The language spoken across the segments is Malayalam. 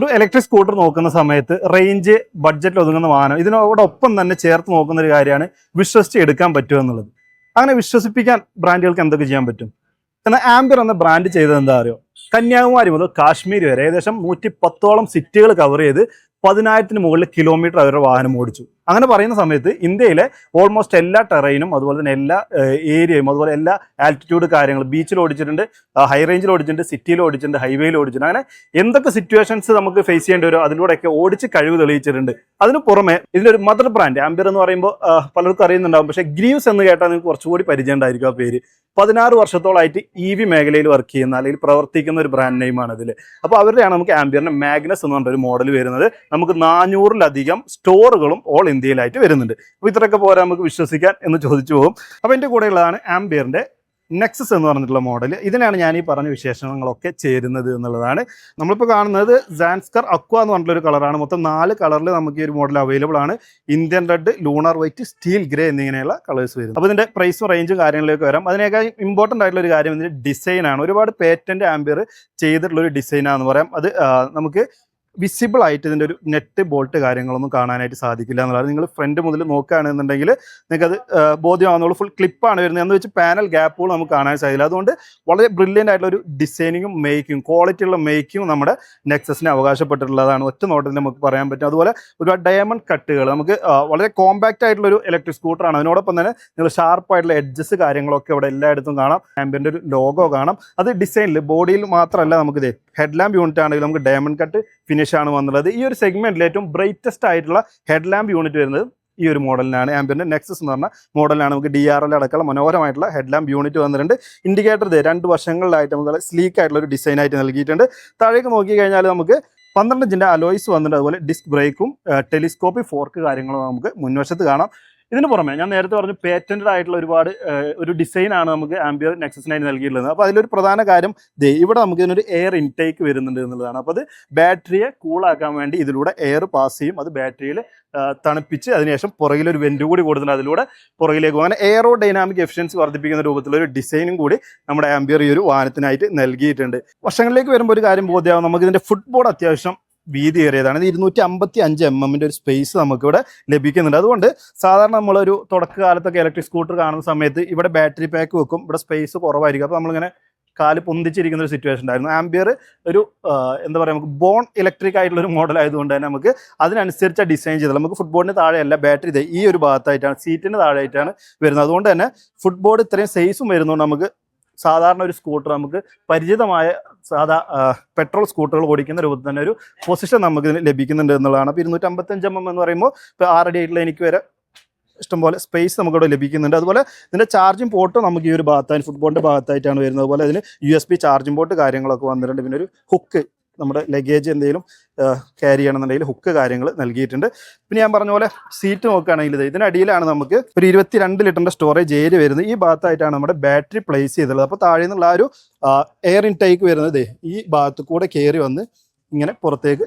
ഒരു ഇലക്ട്രിക് സ്കൂട്ടർ നോക്കുന്ന സമയത്ത് റേഞ്ച് ബഡ്ജറ്റിൽ ഒതുങ്ങുന്ന വാഹനം ഇതിനോടൊപ്പം തന്നെ ചേർത്ത് നോക്കുന്ന ഒരു കാര്യമാണ് വിശ്വസിച്ച് എടുക്കാൻ പറ്റുമോ എന്നുള്ളത്. അങ്ങനെ വിശ്വസിപ്പിക്കാൻ ബ്രാൻഡുകൾക്ക് എന്തൊക്കെ ചെയ്യാൻ പറ്റും? എന്നാൽ ആംബിർ എന്ന ബ്രാൻഡ് ചെയ്തത് എന്താ അറിയോ? കന്യാകുമാരി മുതൽ കാശ്മീർ വരെ ഏകദേശം നൂറ്റി പത്തോളം സിറ്റികൾ കവർ ചെയ്ത് പതിനായിരത്തിന് മുകളിൽ കിലോമീറ്റർ അവരുടെ വാഹനം ഓടിച്ചു. അങ്ങനെ പറയുന്ന സമയത്ത് ഇന്ത്യയിലെ ഓൾമോസ്റ്റ് എല്ലാ ടെറൈനും അതുപോലെ തന്നെ എല്ലാ ഏരിയയും അതുപോലെ എല്ലാ ആൽറ്റിറ്റ്യൂഡ് കാര്യങ്ങളും ബീച്ചിൽ ഓടിച്ചിട്ടുണ്ട് ഹൈ റേഞ്ചിൽ ഓടിച്ചിട്ടുണ്ട് സിറ്റിയിൽ ഓടിച്ചിട്ടുണ്ട് ഹൈവേയിൽ ഓടിച്ചിട്ടുണ്ട് അങ്ങനെ എന്തൊക്കെ സിറ്റുവേഷൻസ് നമുക്ക് ഫേസ് ചെയ്യേണ്ടി വരും അതിലൂടെയൊക്കെ ഓടിച്ച് കഴിവ് തെളിയിച്ചിട്ടുണ്ട്. അതിന് പുറമെ ഇതിന്റെ ഒരു മദർ ബ്രാൻഡ് ആംബിയർ എന്ന് പറയുമ്പോൾ പലർക്കും അറിയുന്നുണ്ടാവും പക്ഷേ ഗ്രീവ്സ് എന്ന് കേട്ടാൽ നിങ്ങൾക്ക് കുറച്ചുകൂടി പരിചയം ഉണ്ടായിരിക്കും ആ പേര്. പതിനാറ് വർഷത്തോളമായിട്ട് ഇ വി മേഖലയിൽ വർക്ക് ചെയ്യുന്ന അല്ലെങ്കിൽ പ്രവർത്തിക്കുന്ന ഒരു ബ്രാൻഡ് നെയിമാണ് ഇതിൽ അപ്പോൾ അവരുടെയാണ് നമുക്ക് ആംബിയറിന്റെ മാഗ്നസ് എന്ന് പറഞ്ഞൊരു മോഡൽ വരുന്നത്. നമുക്ക് നാനൂറിലധികം സ്റ്റോറുകളും ഓൾ ഇന്ത്യയിലായിട്ട് വരുന്നുണ്ട്. അപ്പോൾ ഇത്രയൊക്കെ പോരാ നമുക്ക് വിശ്വസിക്കാൻ എന്ന് ചോദിച്ചു പോകും. അപ്പോൾ എന്റെ കൂടെയുള്ളതാണ് ആംബിയറിന്റെ നെക്സസ് എന്ന് പറഞ്ഞിട്ടുള്ള മോഡൽ ഇതിനാണ് ഞാൻ ഈ പറഞ്ഞ വിശേഷണങ്ങളൊക്കെ ചേരുന്നത് എന്നുള്ളതാണ്. നമ്മളിപ്പോൾ കാണുന്നത് ജാൻസ്കർ അക്വ എന്ന് പറഞ്ഞിട്ടുള്ള ഒരു കളറാണ്. മൊത്തം നാല് കളറിൽ നമുക്ക് ഈ ഒരു മോഡൽ അവൈലബിൾ ആണ്. Indian red lunar white steel grey എന്നിങ്ങനെയുള്ള കളേഴ്സ് വരും അപ്പോൾ ഇതിന്റെ പ്രൈസും റേഞ്ചും കാര്യങ്ങളിലേക്ക് വരാം. അതിനേക്കാൾ ഇമ്പോർട്ടന്റ് ആയിട്ടുള്ള ഒരു കാര്യം ഇതിന്റെ ഡിസൈനാണ് ഒരുപാട് പേറ്റന്റ് ആംബിയർ ചെയ്തിട്ടുള്ള ഒരു ഡിസൈനാണെന്ന് പറയാം. അത് നമുക്ക് വിസിബിൾ ആയിട്ട് ഇതിന്റെ ഒരു നെറ്റ് ബോൾട്ട് കാര്യങ്ങളൊന്നും കാണാനായിട്ട് സാധിക്കില്ല എന്നുള്ളത് നിങ്ങൾ ഫ്രണ്ട് മുതൽ നോക്കുകയാണെന്നുണ്ടെങ്കിൽ നിങ്ങൾക്ക് അത് ബോധ്യമാകുന്നുള്ളൂ ഫുൾ ക്ലിപ്പാണ് വരുന്നത്. എന്ന് വെച്ച് പാനൽ ഗ്യാപ്പുകൾ നമുക്ക് കാണാൻ സാധിക്കില്ല. അതുകൊണ്ട് വളരെ ബ്രില്യന്റ് ആയിട്ടുള്ള ഒരു ഡിസൈനിങ്ങും മേക്കിങ്ങും ക്വാളിറ്റി ഉള്ള മേക്കിങ്ങും നമ്മുടെ നെക്സസിന് അവകാശപ്പെട്ടിട്ടുള്ളതാണ്. ഒറ്റ നോട്ടത്തിൽ നമുക്ക് പറയാൻ പറ്റും. അതുപോലെ ഒരുപാട് ഡയമണ്ട് കട്ടുകൾ നമുക്ക് വളരെ കോമ്പാക്റ്റ് ആയിട്ടുള്ള ഒരു ഇലക്ട്രിക് സ്കൂട്ടറാണ് അതിനോടൊപ്പം തന്നെ നിങ്ങൾ ഷാർപ്പായിട്ടുള്ള എഡ്ജസ് കാര്യങ്ങളൊക്കെ ഇവിടെ എല്ലായിടത്തും കാണാം. ആംബിയന്റെ ഒരു ലോഗോ കാണാം. അത് ഡിസൈനിൽ ബോഡിയിൽ മാത്രമല്ല നമുക്ക് ഇത് ഹെഡ് ലാമ്പ് യൂണിറ്റ് ആണെങ്കിൽ നമുക്ക് ഡയമണ്ട് കട്ട് ഫിനിഷ് ആണ് വന്നുള്ളത് ഈ ഒരു സെഗ്മെന്റിൽ ഏറ്റവും ബ്രൈറ്റസ്റ്റ് ആയിട്ടുള്ള ഹെഡ് ലാമ്പ് യൂണിറ്റ് വരുന്നത് ഈ ഒരു മോഡലിനാണ് ആംബിയന്റെ നെക്സസ് എന്ന് പറഞ്ഞ മോഡലാണ് നമുക്ക് ഡി ആർ എൽ അടക്കമുള്ള മനോഹരമായിട്ടുള്ള ഹെഡ് ലാമ്പ് യൂണിറ്റ് വന്നിട്ടുണ്ട്. ഇൻഡിക്കേറ്റർ ഇത് രണ്ട് വർഷങ്ങളിലായിട്ട് നമുക്ക് സ്ലീക്ക് ആയിട്ടുള്ള ഒരു ഡിസൈൻ ആയിട്ട് നൽകിയിട്ടുണ്ട്. താഴേക്ക് നോക്കി കഴിഞ്ഞാൽ നമുക്ക് പന്ത്രണ്ട് ഇഞ്ചിന്റെ അലോയ്സ് വന്നിട്ടുണ്ട്. അതുപോലെ ഡിസ്ക് ബ്രേക്കും ടെലിസ്കോപ്പി ഫോർക്ക് കാര്യങ്ങളും നമുക്ക് മുൻവശത്ത് കാണാം. ഇതിന് പുറമെ ഞാൻ നേരത്തെ പറഞ്ഞു പേറ്റന്റഡ് ആയിട്ടുള്ള ഒരുപാട് ഒരു ഡിസൈൻ ആണ് നമുക്ക് ആംബിയർ നെക്സസിനായി നൽകിയിട്ടുള്ളത്. അപ്പോൾ അതിലൊരു പ്രധാന കാര്യം ദേ ഇവിടെ നമുക്ക് ഇതിനൊരു എയർ ഇൻടേക്ക് വരുന്നുണ്ട് എന്നുള്ളതാണ്. അപ്പോൾ അത് ബാറ്ററിയെ കൂളാക്കാൻ വേണ്ടി ഇതിലൂടെ എയർ പാസ് ചെയ്യും. അത് ബാറ്ററിയിൽ തണുപ്പിച്ച് അതിനുശേഷം പുറകിലൊരു വെന്റ് കൂടി കൊടുത്തിട്ട് അതിലൂടെ പുറകിലേക്ക് പോകും. അങ്ങനെ എയറോ ഡൈനാമിക് എഫിഷ്യൻസി വർദ്ധിപ്പിക്കുന്ന രൂപത്തിലൊരു ഡിസൈനും കൂടി നമ്മുടെ ആംബിയർ ഈ ഒരു വാഹനത്തിനായിട്ട് നൽകിയിട്ടുണ്ട്. വർഷങ്ങളിലേക്ക് വരുമ്പോൾ ഒരു കാര്യം ബോധ്യമാകും നമുക്ക് ഇതിന്റെ ഫുട്ബോൾ അത്യാവശ്യം വീതി ഏറിയതാണ്. ഇത് ഇരുന്നൂറ്റി അമ്പത്തി അഞ്ച് എം എമ്മിന്റെ ഒരു സ്പേസ് നമുക്കിവിടെ ലഭിക്കുന്നുണ്ട്. അതുകൊണ്ട് സാധാരണ നമ്മളൊരു തുടക്കകാലത്തൊക്കെ ഇലക്ട്രിക് സ്കൂട്ടർ കാണുന്ന സമയത്ത് ഇവിടെ ബാറ്ററി പാക്ക് വെക്കും. ഇവിടെ സ്പേസ് കുറവായിരിക്കും. അപ്പോൾ നമ്മളിങ്ങനെ കാൽ പൊന്തിച്ചിരിക്കുന്ന ഒരു സിറ്റുവേഷൻ ഉണ്ടായിരുന്നു. ആംബിയർ ഒരു എന്താ പറയുക നമുക്ക് ബോൺ ഇലക്ട്രിക് ആയിട്ടുള്ള ഒരു മോഡൽ ആയതുകൊണ്ട് തന്നെ നമുക്ക് അതിനനുസരിച്ച് ഡിസൈൻ ചെയ്തത്. നമുക്ക് ഫുട്ബോളിന് താഴെയല്ല ബാറ്ററി ഇതേ ഈ ഒരു ഭാഗത്തായിട്ടാണ് സീറ്റിന് താഴെയായിട്ടാണ് വരുന്നത്. അതുകൊണ്ട് തന്നെ ഫുട്ബോൾ ഇത്രയും സൈസും വരുന്നതുകൊണ്ട് നമുക്ക് സാധാരണ ഒരു സ്കൂട്ടർ നമുക്ക് പരിചിതമായ സാധാ പെട്രോൾ സ്കൂട്ടറുകൾ ഓടിക്കുന്ന രൂപത്തിൽ തന്നെ ഒരു പൊസിഷൻ നമുക്ക് ലഭിക്കുന്നുണ്ട് എന്നുള്ളതാണ്. അപ്പോൾ ഇരുന്നൂറ്റമ്പത്തഞ്ച് എം എം എന്ന് പറയുമ്പോൾ ഇപ്പോൾ ആറടി ആയിട്ടുള്ള എനിക്ക് വരെ ഇഷ്ടംപോലെ സ്പേസ് നമുക്കിവിടെ ലഭിക്കുന്നുണ്ട്. അതുപോലെ ഇതിന്റെ ചാർജിംഗ് പോർട്ട് നമുക്ക് ഈ ഒരു ഭാഗത്തായി ഫുട്ബോളിന്റെ ഭാഗത്തായിട്ടാണ് വരുന്നത്. അതുപോലെ അതിന് U S B charging port കാര്യങ്ങളൊക്കെ വന്നിട്ടുണ്ട്. പിന്നെ ഒരു ഹുക്ക് നമ്മുടെ ലഗേജ് എന്തെങ്കിലും ക്യാരി ചെയ്യണമെന്നുണ്ടെങ്കിൽ ഹുക്ക് കാര്യങ്ങൾ നൽകിയിട്ടുണ്ട്. പിന്നെ ഞാൻ പറഞ്ഞ പോലെ സീറ്റ് നോക്കുകയാണെങ്കിൽ ഇത് ഇതിനടിയിലാണ് നമുക്ക് ഒരു ഇരുപത്തി രണ്ട് ലിറ്ററിന്റെ സ്റ്റോറേജ് ഏരിയ വരുന്നത്. ഈ ഭാഗത്തായിട്ടാണ് നമ്മുടെ ബാറ്ററി പ്ലേസ് ചെയ്തിട്ടുള്ളത്. അപ്പോൾ താഴെ നിന്നുള്ള ആ ഒരു എയർ ഇൻടേക്ക് വരുന്നത് ഈ ഭാഗത്ത് കൂടെ കയറി വന്ന് ഇങ്ങനെ പുറത്തേക്ക്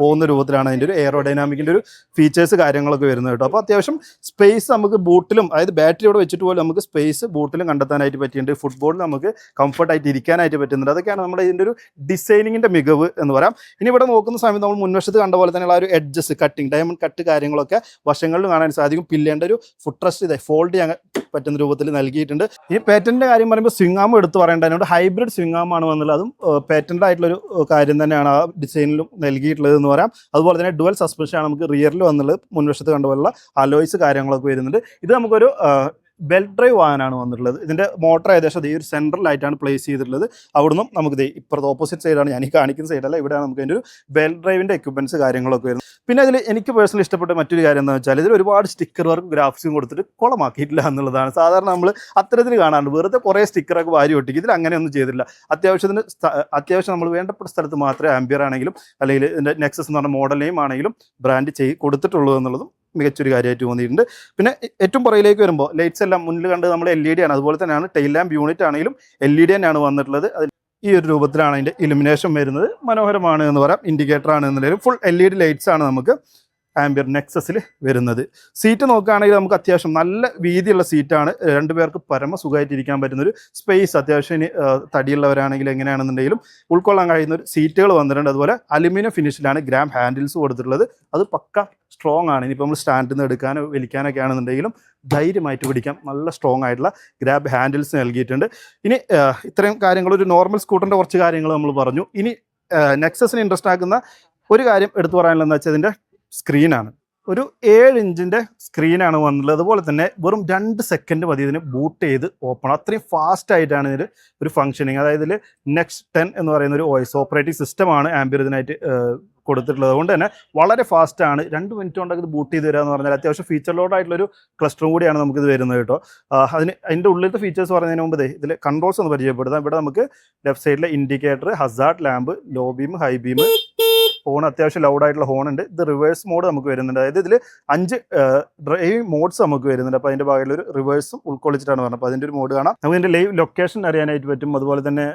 പോകുന്ന രൂപത്തിലാണ് അതിന്റെ ഒരു എയറോഡൈനാമിക്കിന്റെ ഒരു ഫീച്ചേഴ്സ് കാര്യങ്ങളൊക്കെ വരുന്നത് കേട്ടോ. അപ്പോൾ അത്യാവശ്യം സ്പേസ് നമുക്ക് ബൂട്ടിലും അതായത് ബാറ്ററി ഇവിടെ വെച്ചിട്ട് പോലും നമുക്ക് സ്പേസ് ബൂട്ടിലും കണ്ടെത്താനായിട്ട് പറ്റിയിട്ടുണ്ട്. ഫുട്ബോളിൽ നമുക്ക് കംഫർട്ടായിട്ട് ഇരിക്കാനായിട്ട് പറ്റുന്നുണ്ട്. അതൊക്കെയാണ് നമ്മുടെ ഇതിന്റെ ഒരു ഡിസൈനിങ്ങിന്റെ മികവ് എന്ന് പറയാം. ഇനി ഇവിടെ നോക്കുന്ന സമയത്ത് നമ്മൾ മുൻവശത്ത് കണ്ട പോലെ ആ ഒരു എഡ്ജസ് കട്ടിങ് ഡയമണ്ട് കട്ട് കാര്യങ്ങളൊക്കെ വശങ്ങളിലും കാണാൻ സാധിക്കും. പില്ലേണ്ട ഒരു ഫുട്രസ്റ്റ് ഇതായി ഇതേ ഫോൾഡ് ചെയ്യാൻ പറ്റുന്ന രൂപത്തിൽ നൽകിയിട്ടുണ്ട്. ഈ പാറ്റന്റെ കാര്യം പറയുമ്പോൾ സ്വിങ്ങാം എടുത്ത് പറയേണ്ടതിനോട് ഹൈബ്രിഡ് സ്വിങ്ങാമാണ് വന്നുള്ളത് അതും പേറ്റന്റ് ആയിട്ടുള്ള ഒരു കാര്യം തന്നെയാണ് ആ ഡിസൈനിലും നൽകിയിട്ടുള്ളത് എന്ന് പറയാം. അതുപോലെ തന്നെ ഡുവൽ സസ്പെൻഷൻ ആണ് നമുക്ക് റിയറിൽ വന്നുള്ളത്. മുൻവശത്ത് കണ്ടുപോലുള്ള അലോയ്സ് കാര്യങ്ങളൊക്കെ വരുന്നുണ്ട്. ഇത് നമുക്കൊരു ബെൽറ്റ് ഡ്രൈവ് വാഹനമാണ് വന്നിട്ടുള്ളത്. ഇതിന്റെ മോട്ടർ ഏകദേശം ഈ ഒരു സെൻട്രലായിട്ടാണ് പ്ലേസ് ചെയ്തിട്ടുള്ളത്. അവിടുന്ന് നമുക്ക് ദേ ഇപ്പുറത്ത് ഓപ്പോസിറ്റ് സൈഡാണ് ഞാൻ ഈ കാണിക്കുന്ന സൈഡല്ല ഇവിടെയാണ് നമുക്ക് അതിന്റെ ഒരു ബെൽറ്റ് ഡ്രൈവിന്റെ എക്യുപ്മെന്റ്സ് കാര്യങ്ങളൊക്കെ വരുന്നത്. പിന്നെ അതിൽ എനിക്ക് പേഴ്സണലി ഇഷ്ടപ്പെട്ട മറ്റൊരു കാര്യം എന്താണെന്ന് വെച്ചാൽ ഇതിൽ ഒരുപാട് സ്റ്റിക്കർ വർക്ക് ഗ്രാഫ്സും കൊടുത്തിട്ട് കുളമാക്കിയിട്ടില്ല എന്നുള്ളതാണ്. സാധാരണ നമ്മൾ അത്തരത്തിൽ കാണാറുണ്ട്. വെറുതെ കുറേ സ്റ്റിക്കറൊക്കെ വാരി ഒട്ടിക്കും. ഇതിൽ അങ്ങനെയൊന്നും ചെയ്തില്ല അത്യാവശ്യത്തിന് അത്യാവശ്യം നമ്മൾ വേണ്ടപ്പെട്ട സ്ഥലത്ത് മാത്രമേ ആംബിയർ ആണെങ്കിലും അല്ലെങ്കിൽ ഇതിന്റെ നെക്സസ് എന്ന് പറഞ്ഞ മോഡൽ നെയിം ആണെങ്കിലും ബ്രാൻഡ് ചെയ്ത് കൊടുത്തിട്ടുള്ളൂ എന്നുള്ളതും മികച്ചൊരു കാര്യമായിട്ട് തോന്നിയിട്ടുണ്ട്. പിന്നെ ഏറ്റവും പുറയിലേക്ക് വരുമ്പോൾ ലൈറ്റ്സ് എല്ലാം മുന്നിൽ കണ്ട് നമ്മൾ എൽ ഇ ഡി ആണ്. അതുപോലെ തന്നെയാണ് ടെയിൽ ലാമ്പ് യൂണിറ്റ് ആണെങ്കിലും എൽ ഇ ഡി തന്നെയാണ് വന്നിട്ടുള്ളത്. അതിൽ ഈ ഒരു രൂപത്തിലാണ് അതിന്റെ ഇലുമിനേഷൻ വരുന്നത്. മനോഹരമാണ് എന്ന് പറയാം. ഇൻഡിക്കേറ്റർ ആണ് എന്നുള്ളതിലും full L E D lights ആണ് നമുക്ക് ആംബിയർ നെക്സസിൽ വരുന്നത്. സീറ്റ് നോക്കുകയാണെങ്കിൽ നമുക്ക് അത്യാവശ്യം നല്ല വീതിയുള്ള സീറ്റാണ് രണ്ടുപേർക്ക് പരമ സുഖമായിട്ട് ഇരിക്കാൻ പറ്റുന്ന ഒരു സ്പേസ് അത്യാവശ്യം ഇനി തടിയുള്ളവരാണെങ്കിൽ എങ്ങനെയാണെന്നുണ്ടെങ്കിലും ഉൾക്കൊള്ളാൻ കഴിയുന്ന ഒരു സീറ്റുകൾ വന്നിട്ടുണ്ട്. അതുപോലെ അലുമിനിയം ഫിനിഷിലാണ് ഗ്രാം ഹാൻഡിൽസ് കൊടുത്തിട്ടുള്ളത്. അത് പക്ക സ്ട്രോങ് ആണ്. ഇനിയിപ്പോൾ നമ്മൾ സ്റ്റാൻഡിൽ നിന്ന് എടുക്കാനോ വലിക്കാനൊക്കെ ആണെന്നുണ്ടെങ്കിലും ധൈര്യമായിട്ട് പിടിക്കാം. നല്ല സ്ട്രോങ് ആയിട്ടുള്ള ഗ്രാബ് ഹാൻഡിൽസ് നൽകിയിട്ടുണ്ട്. ഇനി ഇത്രയും കാര്യങ്ങൾ. ഒരു നോർമൽ സ്കൂട്ടറിന്റെ കുറച്ച് കാര്യങ്ങൾ നമ്മൾ പറഞ്ഞു. ഇനി നെക്സസിന് ഇൻട്രസ്റ്റ് ആക്കുന്ന ഒരു കാര്യം എടുത്തു പറയാനുള്ളതെന്ന് വെച്ചാൽ ഇതിന്റെ സ്ക്രീനാണ് ഒരു ഏഴ് ഇഞ്ചിന്റെ സ്ക്രീനാണ് വന്നിട്ടുള്ളത്. അതുപോലെ തന്നെ വെറും രണ്ട് സെക്കൻഡ് മതി ഇതിന് ബൂട്ട് ചെയ്ത് ഓപ്പൺ അത്രയും ഫാസ്റ്റ് ആയിട്ടാണ് ഇതിൽ ഒരു ഫംഗ്ഷനിങ് അതായത് ഇതിൽ നെക്സ്റ്റ് ടെൻ എന്ന് പറയുന്ന ഒരു വോയിസ് ഓപ്പറേറ്റിംഗ് സിസ്റ്റമാണ് ആംബിയർ ഇതിനായിട്ട് കൊടുത്തിട്ടുള്ളത്. അതുകൊണ്ട് തന്നെ വളരെ ഫാസ്റ്റാണ് രണ്ട് മിനിറ്റ് കൊണ്ടൊക്കെ ഇത് ബൂട്ട് ചെയ്ത് തരിക എന്ന് പറഞ്ഞാൽ അത്യാവശ്യം ഫീച്ചർ ലോഡായിട്ടുള്ളൊരു ക്ലസ്റ്ററും കൂടിയാണ് നമുക്കിത് വരുന്നത് കേട്ടോ. അതിന് അതിന്റെ ഉള്ളിലത്തെ ഫീച്ചേഴ്സ് പറയുന്നതിന് മുമ്പ് ഇതിൽ കൺട്രോൾസ് ഒന്ന് പരിചയപ്പെടുത്താം. ഇവിടെ നമുക്ക് ലെഫ്റ്റ് സൈഡിലെ indicator hazard lamp low beam high beam horn അത്യാവശ്യം ലൗഡ് ആയിട്ടുള്ള ഹോൺ ഉണ്ട്. ഇത് റിവേഴ്സ് മോഡ് നമുക്ക് വരുന്നുണ്ട്. അതായത് ഇതിൽ അഞ്ച് ഡ്രൈവിംഗ് മോഡ്സ് നമുക്ക് വരുന്നുണ്ട്. അപ്പോൾ അതിന്റെ ഭാഗത്തിൽ ഒരു റിവേഴ്സും ഉൾക്കൊള്ളിച്ചിട്ടാണ് പറഞ്ഞത്. അപ്പോൾ അതിന്റെ ഒരു മോഡ് കാണാം. നമുക്ക് ഇതിന്റെ ലൈവ് ലൊക്കേഷൻ അറിയാനായിട്ട് പറ്റും. അതുപോലെ തന്നെ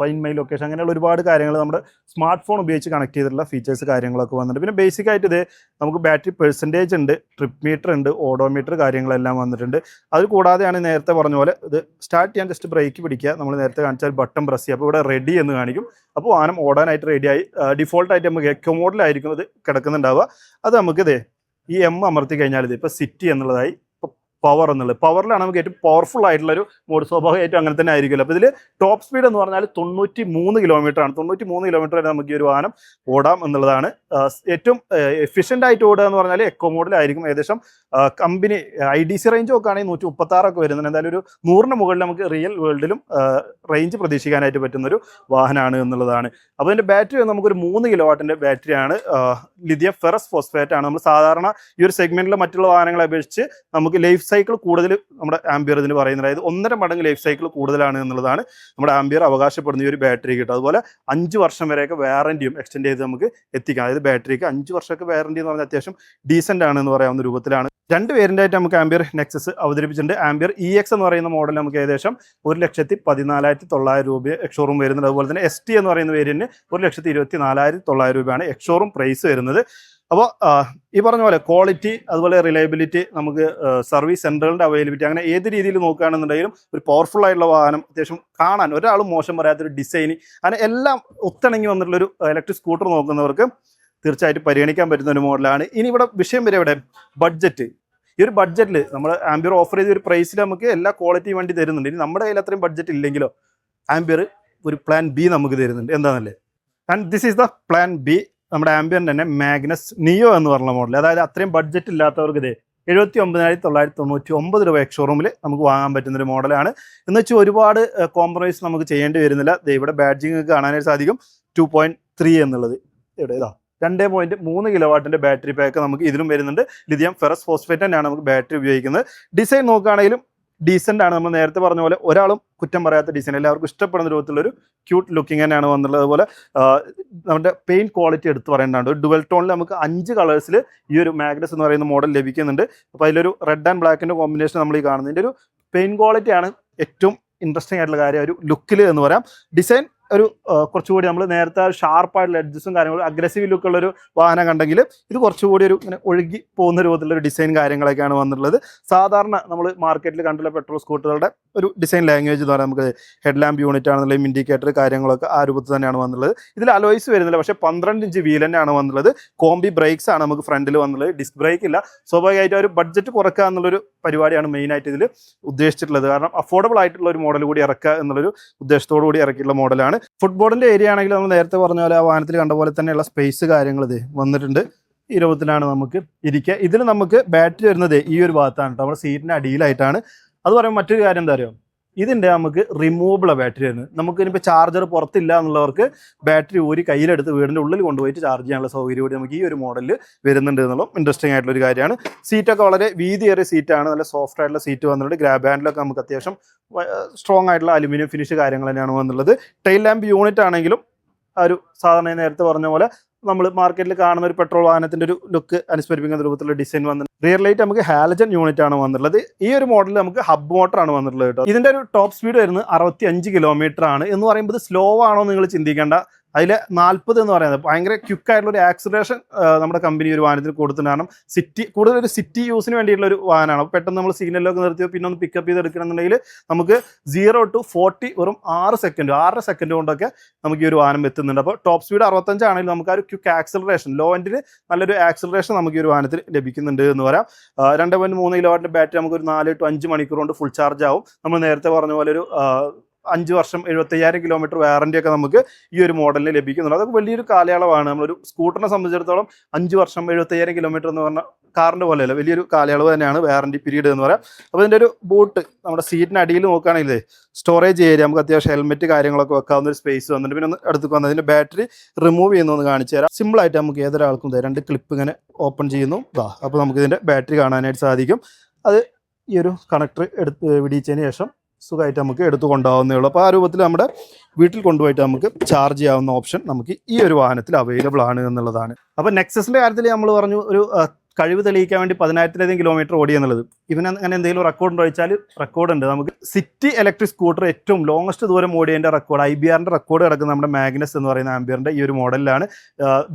ഫൈൻ മൈ ലൊക്കേഷൻ അങ്ങനെയുള്ള ഒരുപാട് കാര്യങ്ങൾ നമ്മുടെ സ്മാർട്ട് ഫോൺ ഉപയോഗിച്ച് കണക്ട് ചെയ്തിട്ടുള്ള ഫീച്ചേഴ്സ് കാര്യങ്ങളൊക്കെ വന്നിട്ടുണ്ട്. പിന്നെ ബേസിക് ആയിട്ട് ഇത് നമുക്ക് ബാറ്ററി പെർസെന്റേജ് ഉണ്ട് ട്രിപ്പ് മീറ്റർ ഉണ്ട് ഓഡോമീറ്റർ കാര്യങ്ങളെല്ലാം വന്നിട്ടുണ്ട്. അത് കൂടാതെയാണ് നേരത്തെ പറഞ്ഞ പോലെ ഇത് സ്റ്റാർട്ട് ചെയ്യാൻ ജസ്റ്റ് ബ്രേക്ക് പിടിക്കുക. നമ്മൾ നേരത്തെ കാണിച്ചാൽ ബട്ടൺ പ്രസ് ചെയ്യുക. അപ്പോൾ ഇവിടെ റെഡി എന്ന് കാണിക്കും. അപ്പോൾ വാഹനം ഓടാനായിട്ട് റെഡിയായി ഡിഫോൾട്ട് ആയിട്ട് നമുക്ക് എക്കോ മോഡലായിരിക്കും ഇത് കിടക്കുന്നുണ്ടാവുക. അത് നമുക്കിതേ ഈ എം അമർത്തി കഴിഞ്ഞാൽ ഇത് ഇപ്പോൾ സിറ്റി എന്നുള്ളതായി പവർ എന്നുള്ളത്. പവറിലാണ് നമുക്ക് ഏറ്റവും പവർഫുൾ ആയിട്ടുള്ള ഒരു മോഡ് സ്വാഭാവികമായിട്ടും അങ്ങനെ തന്നെ ആയിരിക്കില്ല അപ്പോൾ ഇതിൽ ടോപ്പ് സ്പീഡ് എന്ന് പറഞ്ഞാൽ തൊണ്ണൂറ്റി മൂന്ന് കിലോമീറ്റർ ആണ്. തൊണ്ണൂറ്റി മൂന്ന് കിലോമീറ്റർ വരെ നമുക്ക് ഈ ഒരു വാഹനം ഓടാം എന്നുള്ളതാണ്. ഏറ്റവും എഫിഷ്യന്റ് ആയിട്ട് ഓടുക എന്ന് പറഞ്ഞാൽ എക്കോ മോഡിലായിരിക്കും ഏകദേശം company I D C range നോക്കുകയാണെങ്കിൽ നൂറ്റി മുപ്പത്താറൊക്കെ വരുന്നുണ്ട്. എന്തായാലും ഒരു നൂറിന് മുകളിൽ നമുക്ക് റിയൽ വേൾഡിലും റേഞ്ച് പ്രതീക്ഷിക്കാനായിട്ട് പറ്റുന്നൊരു വാഹനമാണ് എന്നുള്ളതാണ്. അപ്പോൾ ഇതിന്റെ ബാറ്ററി നമുക്കൊരു മൂന്ന് കിലോ വാട്ടിന്റെ ബാറ്ററിയാണ് ലിഥിയം ഫെറസ് ഫോസ്ഫേറ്റ് ആണ്. നമ്മൾ സാധാരണ ഈ ഒരു സെഗ്മെന്റിലെ മറ്റുള്ള വാഹനങ്ങളെ അപേക്ഷിച്ച് നമുക്ക് ലൈഫ് സൈക്കിൾ കൂടുതൽ നമ്മുടെ ആംബിയർ ഇതിന് പറയുന്നത്. അതായത് ഒന്നര മടങ്ങ് ലൈഫ് സൈക്കിൾ കൂടുതലാണ് എന്നുള്ളതാണ് നമ്മുടെ ആംബിയർ അവകാശപ്പെടുന്ന ഈ ഒരു ബാറ്ററി കിട്ടും അതുപോലെ അഞ്ച് വർഷം വരെയൊക്കെ വാറന്റിയും എക്സ്റ്റെൻഡ് ചെയ്ത് നമുക്ക് എത്തിക്കാം. അതായത് ബാറ്ററിക്ക് അഞ്ച് വർഷമൊക്കെ വാറന്റി എന്ന് പറഞ്ഞാൽ അത്യാവശ്യം ഡീസന്റ് ആണ് എന്ന് പറയാവുന്ന രൂപത്തിലാണ്. രണ്ട് വേരിയന്റായിട്ട് നമുക്ക് ആംബിയർ നെക്സസ് അവതരിപ്പിച്ചിട്ടുണ്ട്. ആംബിയർ ഇ എക്സ് എന്ന് പറയുന്ന മോഡൽ നമുക്ക് ഏകദേശം ഒരു ലക്ഷത്തി പതിനാലായിരത്തി തൊള്ളായിരം രൂപ എക്ഷോറും വരുന്നുണ്ട്. അതുപോലെ തന്നെ എസ് ടി എന്ന് പറയുന്ന വേരിയന്റ് ഒരു ലക്ഷത്തി ഇരുപത്തി നാലായിരത്തി തൊള്ളായിരം രൂപയാണ് എക്ഷോറും പ്രൈസ് വരുന്നത്. അപ്പോൾ ഈ പറഞ്ഞ പോലെ ക്വാളിറ്റി അതുപോലെ റിലയബിലിറ്റി നമുക്ക് സർവീസ് സെന്ററുകളുടെ അവൈലബിലിറ്റി അങ്ങനെ ഏത് രീതിയിൽ നോക്കുകയാണെന്നുണ്ടെങ്കിലും ഒരു പവർഫുൾ ആയിട്ടുള്ള വാഹനം അത്യാവശ്യം കാണാൻ ഒരാളും മോശം പറയാത്തൊരു ഡിസൈൻ അങ്ങനെ എല്ലാം ഒത്തിണങ്ങി വന്നിട്ടുള്ളൊരു ഇലക്ട്രിക് സ്കൂട്ടർ നോക്കുന്നവർക്ക് തീർച്ചയായിട്ടും പരിഗണിക്കാൻ പറ്റുന്ന ഒരു മോഡലാണ് ഇനി ഇവിടെ വിഷയം വരെ ഇവിടെ ബഡ്ജറ്റ് ഈ ഒരു ബഡ്ജറ്റിൽ നമ്മൾ ആംബിയർ ഓഫർ ചെയ്ത ഒരു പ്രൈസിൽ നമുക്ക് എല്ലാ ക്വാളിറ്റി വണ്ടി തരുന്നുണ്ട്. ഇനി നമ്മുടെ കയ്യിൽ അത്രയും ബഡ്ജറ്റ് ഇല്ലെങ്കിലോ ആംബിയർ ഒരു പ്ലാൻ ബി നമുക്ക് തരുന്നുണ്ട്. എന്താണല്ലേ and this is the plan B നമ്മുടെ ആംബിയൻ തന്നെ മാഗ്നസ് നിയോ എന്ന് പറഞ്ഞ മോഡൽ അതായത് അത്രയും ബഡ്ജറ്റ് ഇല്ലാത്തവർക്ക് ഇത് എഴുപത്തി ഒമ്പതിനായിരത്തി തൊള്ളായിരത്തി തൊണ്ണൂറ്റി ഒമ്പത് രൂപ എക്സ്ഷോറൂമിൽ നമുക്ക് വാങ്ങാൻ പറ്റുന്ന ഒരു മോഡലാണ് എന്ന് വെച്ചാൽ ഒരുപാട് കോംപ്രമൈസ് നമുക്ക് ചെയ്യേണ്ടി വരുന്നില്ല. ഇവിടെ ബാഡ്ജിങ് കാണാനായിട്ട് സാധിക്കും. ടു പോയിന്റ് ത്രീ എന്നുള്ളത്. ഇവിടെ ഇതാ രണ്ട് പോയിന്റ് മൂന്ന് കിലോ വാട്ടിന്റെ ബാറ്ററി പാക്ക് നമുക്ക് ഇതിലും വരുന്നുണ്ട്. ലിഥിയം ഫെറസ് ഫോസ്ഫേറ്റ് തന്നെയാണ് നമുക്ക് ബാറ്ററി ഉപയോഗിക്കുന്നത്. ഡിസൈൻ നോക്കുകയാണെങ്കിലും ഡീസന്റ് ആണ്. നമ്മൾ നേരത്തെ പറഞ്ഞ പോലെ ഒരാളും കുറ്റം പറയാത്ത ഡിസൈൻ എല്ലാവർക്കും ഇഷ്ടപ്പെടുന്ന രൂപത്തിലൊരു ക്യൂട്ട് ലുക്കിംഗ് തന്നെയാണ് വന്നുള്ളത് അതുപോലെ നമ്മുടെ പെയിന്റ് ക്വാളിറ്റി എടുത്ത് പറയേണ്ടതാണ്. ഒരു ഡുവൽ ടോണിൽ നമുക്ക് അഞ്ച് കളേഴ്സിൽ ഈ ഒരു മാഗ്നസ് എന്ന് പറയുന്ന മോഡൽ ലഭിക്കുന്നുണ്ട്. അപ്പോൾ അതിലൊരു റെഡ് ആൻഡ് ബ്ലാക്കിന്റെ കോമ്പിനേഷൻ നമ്മൾ ഈ കാണുന്നതിന്റെ ഒരു പെയിന്റ് ക്വാളിറ്റിയാണ് ഏറ്റവും ഇൻട്രസ്റ്റിംഗ് ആയിട്ടുള്ള കാര്യം. ഒരു ലുക്കിൽ എന്ന് പറയാം. ഡിസൈൻ ഒരു കുറച്ചുകൂടി നമ്മൾ നേരത്തെ ഷാർപ്പായിട്ടുള്ള എഡ്ജസും കാര്യങ്ങളും അഗ്രസീവ് ലുക്കുള്ള ഒരു വാഹനം കണ്ടെങ്കിൽ ഇത് കുറച്ചുകൂടി ഒരു ഇങ്ങനെ ഒഴുകി പോകുന്ന രൂപത്തിലുള്ള ഒരു ഡിസൈൻ കാര്യങ്ങളൊക്കെയാണ് വന്നിട്ടുള്ളത്. സാധാരണ നമ്മൾ മാർക്കറ്റിൽ കണ്ടുള്ള പെട്രോൾ സ്കൂട്ടറുകളുടെ ഒരു ഡിസൈൻ ലാംഗ്വേജ് എന്ന് പറയുന്നത് നമുക്ക് ഹെഡ് ലാമ്പ് യൂണിറ്റ് ആണെന്നുള്ള ഇൻഡിക്കേറ്റർ കാര്യങ്ങളൊക്കെ ആ രൂപത്തിൽ തന്നെയാണ് വന്നിട്ടുള്ളത്. ഇതിൽ അലോയ്സ് വരുന്നില്ല പക്ഷേ പന്ത്രണ്ട് ഇഞ്ച് വീൽ തന്നെയാണ് വന്നുള്ളത് കോംബി ബ്രേക്സ് ആണ് നമുക്ക് ഫ്രണ്ടിൽ വന്നുള്ളത് ഡിസ്ക് ബ്രേക്ക് ഇല്ല. സ്വാഭാവികമായിട്ട് ഒരു ബഡ്ജറ്റ് കുറക്കുക എന്നുള്ളൊരു പരിപാടിയാണ് മെയിനായിട്ട് ഇതിൽ ഉദ്ദേശിച്ചിട്ടുള്ളത്. കാരണം അഫോർഡബിൾ ആയിട്ടുള്ള ഒരു മോഡൽ കൂടി ഇറക്കുക എന്നുള്ളൊരു ഉദ്ദേശത്തോടു കൂടി ഇറക്കിയിട്ടുള്ള മോഡലാണ് ഫുട്ബോളിന്റെ ഏരിയ ആണെങ്കിൽ നമ്മൾ നേരത്തെ പറഞ്ഞ പോലെ ആ വാഹനത്തിൽ കണ്ട പോലെ തന്നെയുള്ള സ്പേസ് കാര്യങ്ങൾ ഇത് വന്നിട്ടുണ്ട്. ഈ രൂപത്തിലാണ് നമുക്ക് ഇരിക്കുക. ഇതിൽ നമുക്ക് ബാറ്ററി വരുന്നത് ഈ ഒരു ഭാഗത്താണ് കേട്ടോ. നമ്മുടെ സീറ്റിന്റെ അടിയിലായിട്ടാണ്. അത് പറയുമ്പോൾ മറ്റൊരു കാര്യം എന്താ അറിയോ? ഇതിന്റെ നമുക്ക് റിമൂവബിൾ ബാറ്ററി ആണ്. നമുക്ക് ഇനിയിപ്പോൾ ചാർജർ പുറത്തില്ല എന്നുള്ളവർക്ക് ബാറ്ററി ഊരി കയ്യിലെടുത്ത് വീടിന്റെ ഉള്ളിൽ കൊണ്ടുപോയിട്ട് ചാർജ് ചെയ്യാനുള്ള സൗകര്യം കൂടി നമുക്ക് ഈ ഒരു മോഡലിൽ വരുന്നുണ്ട് എന്നുള്ളതും ഇൻട്രസ്റ്റിംഗ് ആയിട്ടുള്ള ഒരു കാര്യമാണ്. സീറ്റൊക്കെ വളരെ വീതിയേറിയ സീറ്റാണ് നല്ല സോഫ്റ്റ് ആയിട്ടുള്ള സീറ്റ് വന്നിട്ടുണ്ട്. ഗ്രാബ് ഹാൻഡിലൊക്കെ നമുക്ക് അത്യാവശ്യം സ്ട്രോങ് ആയിട്ടുള്ള അലുമിനിയം ഫിനിഷ് കാര്യങ്ങൾ തന്നെയാണ് വന്നുള്ളത് ടൈൽ ലാമ്പ് യൂണിറ്റ് ആണെങ്കിലും ആ ഒരു സാധാരണ നേരത്തെ പറഞ്ഞ പോലെ നമ്മൾ മാർക്കറ്റിൽ കാണുന്ന ഒരു പെട്രോൾ വാഹനത്തിന്റെ ഒരു ലുക്ക് അനുസ്മരിപ്പിക്കുന്ന രൂപത്തിലുള്ള ഡിസൈൻ വന്നിട്ടുണ്ട് റിയർ ലൈറ്റ് നമുക്ക് ഹാലജൻ യൂണിറ്റ് ആണ് വന്നിട്ടുള്ളത്. ഈ ഒരു മോഡൽ നമുക്ക് ഹബ് മോട്ടർ ആണ് വന്നിട്ടുള്ളത് കേട്ടോ. ഇതിന്റെ ഒരു ടോപ്പ് സ്പീഡ് വരുന്നത് അറുപത്തി അഞ്ച് കിലോമീറ്റർ ആണ് എന്ന് പറയുമ്പോൾ സ്ലോ ആണോ നിങ്ങൾ ചിന്തിക്കേണ്ട. അതിൽ നാൽപ്പത് എന്ന് പറയുന്നത് ഭയങ്കര ക്യുക്കായിട്ടുള്ള ഒരു ആക്സിലറേഷൻ നമ്മുടെ കമ്പനി ഒരു വാഹനത്തിൽ കൊടുത്തിട്ടുണ്ട്. കാരണം സിറ്റി കൂടുതൽ ഒരു സിറ്റി യൂസിന് വേണ്ടിയിട്ടുള്ള ഒരു വാഹനമാണ്. പെട്ടെന്ന് നമ്മൾ സിഗ്നലിലൊക്കെ നിർത്തിയോ പിന്നെ ഒന്ന് പിക്കപ്പ് ചെയ്ത് എടുക്കണമെന്നുണ്ടെങ്കിൽ നമുക്ക് സീറോ ടു ഫോർട്ടി വെറും ആറ് സെക്കൻഡ് ആറര സെക്കൻഡ് കൊണ്ടൊക്കെ നമുക്ക് ഈ ഒരു വാഹനം എത്തുന്നുണ്ട്. അപ്പോൾ ടോപ്പ് സ്പീഡ് അറുപത്തഞ്ചാണെങ്കിൽ നമുക്ക് ആ ഒരു ക്യുക്ക് ആക്സിലറേഷൻ ലോ എൻഡിന് നല്ലൊരു ആക്സിലറേഷൻ നമുക്ക് ഈ ഒരു വാഹനത്തിൽ ലഭിക്കുന്നുണ്ട് എന്ന് പറയാം. രണ്ട് പോയിന്റ് മൂന്ന് കിലോ വാട്ടിന്റെ ബാറ്ററി നമുക്ക് ഒരു നാല് ടു അഞ്ച് മണിക്കൂർ കൊണ്ട് ഫുൾ ചാർജ് ആവും. നമ്മൾ നേരത്തെ പറഞ്ഞ പോലെ ഒരു അഞ്ച് വർഷം എഴുപത്തയ്യായിരം കിലോമീറ്റർ വാറന്റി ഒക്കെ നമുക്ക് ഈ ഒരു മോഡലിന് ലഭിക്കുന്നുണ്ട്. അതൊക്കെ വലിയൊരു കാലയളവാണ്. നമ്മളൊരു സ്കൂട്ടറിനെ സംബന്ധിച്ചിടത്തോളം അഞ്ച് വർഷം എഴുപത്തയ്യായിരം കിലോമീറ്റർ എന്ന് പറഞ്ഞാൽ കാറിന്റെ പോലെയല്ല വലിയൊരു കാലയളവ് തന്നെയാണ് വാറന്റി പീരീഡ് എന്ന് പറയാം. അപ്പോൾ ഇതിന്റെ ഒരു ബൂട്ട് നമ്മുടെ സീറ്റിന് അടിയിൽ നോക്കുകയാണെങ്കിൽ സ്റ്റോറേജ് ഏരിയ നമുക്ക് അത്യാവശ്യം ഹെൽമെറ്റ് കാര്യങ്ങളൊക്കെ വെക്കാവുന്ന ഒരു സ്പേസ് വന്നിട്ട് പിന്നെ ഒന്ന് അടുത്ത് വന്നത് അതിന്റെ ബാറ്ററി റിമൂവ് ചെയ്യുന്നതെന്ന് കാണിച്ചു തരാം. സിമ്പിളായിട്ട് നമുക്ക് ഏതൊരാൾക്കും തരാം രണ്ട് ക്ലിപ്പ് ഇങ്ങനെ ഓപ്പൺ ചെയ്യുന്നു. അപ്പോൾ നമുക്ക് ഇതിന്റെ ബാറ്ററി കാണാനായിട്ട് സാധിക്കും. അത് ഈ ഒരു കണക്ടർ എടുത്ത് വിടിയിച്ചതിന് ശേഷം സുഖമായിട്ട് നമുക്ക് എടുത്തു കൊണ്ടുപോകുന്നേ ഉള്ളൂ. അപ്പോൾ ആ രൂപത്തിൽ നമ്മുടെ വീട്ടിൽ കൊണ്ടുപോയിട്ട് നമുക്ക് ചാർജ് ചെയ്യാവുന്ന ഓപ്ഷൻ നമുക്ക് ഈ ഒരു വാഹനത്തിൽ അവൈലബിൾ ആണ് എന്നുള്ളതാണ്. അപ്പോൾ നെക്സസിന്റെ കാര്യത്തിൽ നമ്മൾ പറഞ്ഞു ഒരു കഴിവ് തെളിയിക്കാൻ വേണ്ടി പതിനായിരത്തിലധികം കിലോമീറ്റർ ഓടി എന്നുള്ളത്. ഇവന് അങ്ങനെ എന്തെങ്കിലും റെക്കോർഡ് ഉണ്ടോ വെച്ചാൽ റെക്കോർഡ് ഉണ്ട്. നമുക്ക് സിറ്റി ഇലക്ട്രിക് സ്കൂട്ടർ ഏറ്റവും ലോങ്സ്റ്റ് ദൂരം ഓടിയതിന്റെ റെക്കോർഡ് ഐ ബി ആറിന്റെ റെക്കോർഡ് കിടക്കുന്ന നമ്മുടെ മാഗ്നസ് എന്ന് പറയുന്ന ആംബിയറിന്റെ ഈ ഒരു മോഡലിലാണ്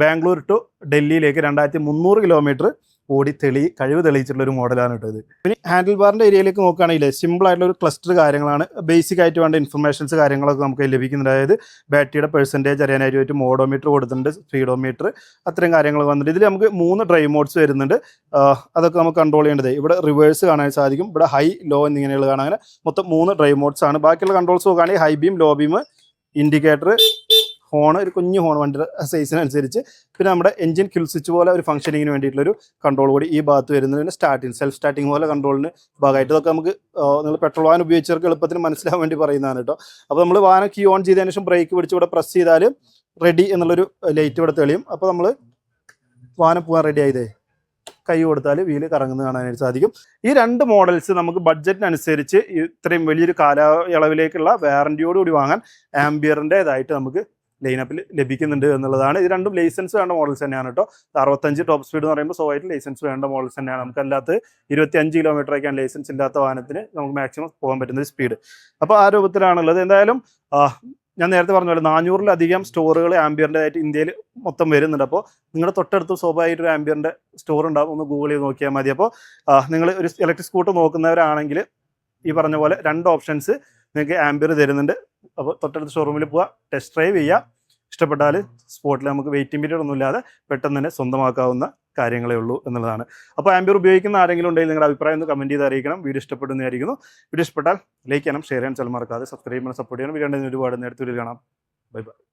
ബാംഗ്ലൂർ ടു ഡൽഹിയിലേക്ക് രണ്ടായിരത്തി മുന്നൂറ് കിലോമീറ്റർ ഓടി തെളി കഴിവ് തെളിയിച്ചിട്ടുള്ള ഒരു മോഡലാണ് കേട്ടോ ഇത്. പിന്നെ ഹാൻഡിൽ ബാറിന്റെ ഏരിയയിലേക്ക് നോക്കുകയാണെങ്കിൽ സിമ്പിൾ ആയിട്ടുള്ള ഒരു ക്ലസ്റ്റർ കാര്യങ്ങളാണ്. ബേസിക് ആയിട്ട് വേണ്ട ഇൻഫർമേഷൻസ് കാര്യങ്ങളൊക്കെ നമുക്ക് ലഭിക്കുന്നുണ്ട്. അതായത് ബാറ്ററിയുടെ പെർസെന്റേജ് അറിയാനായിട്ട് മോഡോമീറ്റർ കൊടുത്തിട്ടുണ്ട് സ്പീഡോമീറ്റർ അത്തരം കാര്യങ്ങൾ വന്നിട്ടുണ്ട്. ഇതിൽ നമുക്ക് മൂന്ന് ഡ്രൈവ് മോഡ്സ് വരുന്നുണ്ട്. അതൊക്കെ നമുക്ക് കൺട്രോൾ ചെയ്യേണ്ടത്. ഇവിടെ റിവേഴ്സ് കാണാൻ സാധിക്കും. ഇവിടെ ഹൈ ലോ എന്നിങ്ങനെയുള്ള കാണാൻ. മൊത്തം മൂന്ന് ഡ്രൈവ് മോഡ്സ് ആണ്. ബാക്കിയുള്ള കൺട്രോൾസ് നോക്കുകയാണെങ്കിൽ high beam low beam indicator horn ഒരു കുഞ്ഞു ഹോൺ വണ്ടിയുടെ സൈസിനനുസരിച്ച് പിന്നെ നമ്മുടെ എഞ്ചിൻ കിൽ സ്വിച്ച് പോലെ ഒരു ഫംഗ്ഷനിങ്ങിന് വേണ്ടിയിട്ടുള്ള ഒരു കൺട്രോൾ കൂടി ഈ ഭാഗത്ത് വരുന്നത് പിന്നെ സ്റ്റാർട്ടിങ് സെൽഫ് സ്റ്റാർട്ടിങ് പോലെ കൺട്രോളിന് ഭാഗമായിട്ട്. ഇതൊക്കെ നമുക്ക് നിങ്ങൾ പെട്രോൾ വാഹനം ഉപയോഗിച്ചവർക്ക് എളുപ്പത്തിന് മനസ്സിലാവാൻ വേണ്ടി പറയുന്നതാണ് കേട്ടോ. അപ്പോൾ നമ്മൾ വാഹനം കീ ഓൺ ചെയ്തതിന് ശേഷം ബ്രേക്ക് പിടിച്ച് ഇവിടെ പ്രസ് ചെയ്താൽ റെഡി എന്നുള്ളൊരു ലൈറ്റ് ഇവിടെ തെളിയും. അപ്പോൾ നമ്മൾ വാഹനം പോകാൻ റെഡി ആയതേ. കൈ കൊടുത്താൽ വീൽ കറങ്ങുന്നത് കാണാനായിട്ട് സാധിക്കും. ഈ രണ്ട് മോഡൽസ് നമുക്ക് ബഡ്ജറ്റിനനുസരിച്ച് ഇത്രയും വലിയൊരു കാലയളവിലേക്കുള്ള വാറന്റിയോടുകൂടി വാങ്ങാൻ ആംബിയറിന്റെതായിട്ട് നമുക്ക് ലൈനപ്പിൽ ലഭിക്കുന്നുണ്ട് എന്നുള്ളതാണ്. ഇത് രണ്ടും ലൈസൻസ് വേണ്ട മോഡൽസ് തന്നെയാണ് കേട്ടോ അറുപത്തഞ്ച് ടോപ്പ് സ്പീഡ് എന്ന് പറയുമ്പോൾ സ്വയമായിട്ട് ലൈസൻസ് വേണ്ട മോഡൽസ് തന്നെയാണ്. നമുക്ക് അല്ലാത്ത ഇരുപത്തി അഞ്ച് കിലോമീറ്റർ ഒക്കെയാണ് ലൈസൻസ് ഇല്ലാത്ത വാഹനത്തിന് നമുക്ക് മാക്സിമം പോകാൻ പറ്റുന്ന സ്പീഡ് അപ്പോൾ ആ രൂപത്തിലാണുള്ളത്. എന്തായാലും ഞാൻ നേരത്തെ പറഞ്ഞ പോലെ നാനൂറിലധികം സ്റ്റോറുകൾ ആംബിയറിന്റെ ആയിട്ട് ഇന്ത്യയിൽ മൊത്തം വരുന്നുണ്ട്. അപ്പോൾ നിങ്ങളുടെ തൊട്ടടുത്ത് സ്വാഭാവികമായിട്ട് ഒരു ആംബിയറിന്റെ സ്റ്റോർ ഉണ്ടാവും. ഒന്ന് ഗൂഗിൾ ചെയ്ത് നോക്കിയാൽ മതി. അപ്പോൾ നിങ്ങൾ ഒരു ഇലക്ട്രിക് സ്കൂട്ടർ നോക്കുന്നവരാണെങ്കിൽ ഈ പറഞ്ഞ പോലെ രണ്ട് ഓപ്ഷൻസ് നിങ്ങൾക്ക് ആംബിയർ തരുന്നുണ്ട്. അപ്പോൾ തൊട്ടടുത്ത ഷോറൂമിൽ പോവുക ടെസ്റ്റ് ഡ്രൈവ് ചെയ്യുക ഇഷ്ടപ്പെട്ടാൽ സ്പോട്ടിൽ നമുക്ക് വെയിറ്റിംഗ് പീരീഡ് ഒന്നും ഇല്ലാതെ പെട്ടെന്ന് തന്നെ സ്വന്തമാക്കാവുന്ന കാര്യങ്ങളേ ഉള്ളൂ എന്നുള്ളതാണ്. അപ്പോൾ ആംബിയർ ഉപയോഗിക്കുന്ന ആരെങ്കിലും ഉണ്ടെങ്കിൽ നിങ്ങളുടെ അഭിപ്രായം ഒന്ന് കമന്റ് ചെയ്ത് അറിയിക്കണം. വീഡിയോ ഇഷ്ടപ്പെടുന്നതായിരിക്കുന്നു. വീഡിയോ ഇഷ്ടപ്പെട്ടാൽ ലൈക്ക് ചെയ്യണം ഷെയർ ചെയ്യാൻ ചില മറക്കാതെ സബ്സ്ക്രൈബ് ചെയ്യണം സപ്പോർട്ട് ചെയ്യണം. വീഡിയോ ഒരുപാട് നേരത്തെ കാണാം. ബൈ ബൈ